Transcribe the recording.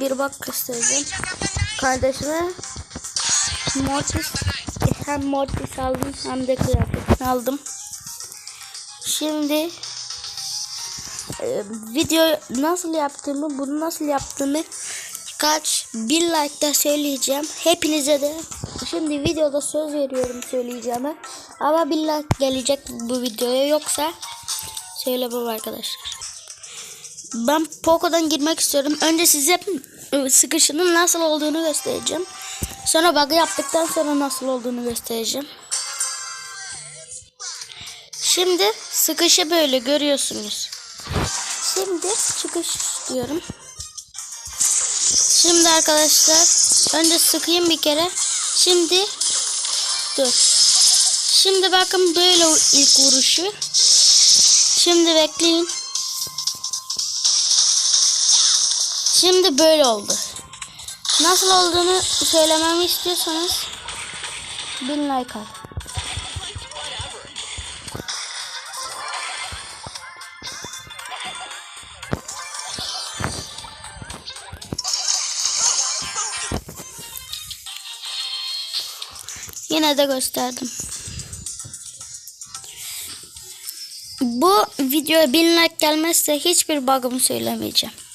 bir bak göstereceğim. Kardeşime Mortis hem Mortis aldım hem de kıyafetini aldım. Şimdi e, video nasıl yaptığımı, bunu nasıl yaptığımı kaç bir like'da söyleyeceğim. Hepinize de şimdi videoda söz veriyorum söyleyeceğime. Ama bir like gelecek bu videoya yoksa söylemem arkadaşlar. Ben Poco'dan girmek istiyorum. Önce size e, sıkışının nasıl olduğunu göstereceğim. Sonra bug'ı yaptıktan sonra nasıl olduğunu göstereceğim. Şimdi sıkışı böyle görüyorsunuz. Şimdi çıkış diyorum. Şimdi arkadaşlar önce sıkayım bir kere. Şimdi dur. Şimdi bakın böyle ilk vuruşu. Şimdi bekleyin. Şimdi böyle oldu. Nasıl olduğunu söylememi istiyorsanız bin like at. Yine de gösterdim. Bu videoya bin like gelmezse hiçbir bug'ımı söylemeyeceğim.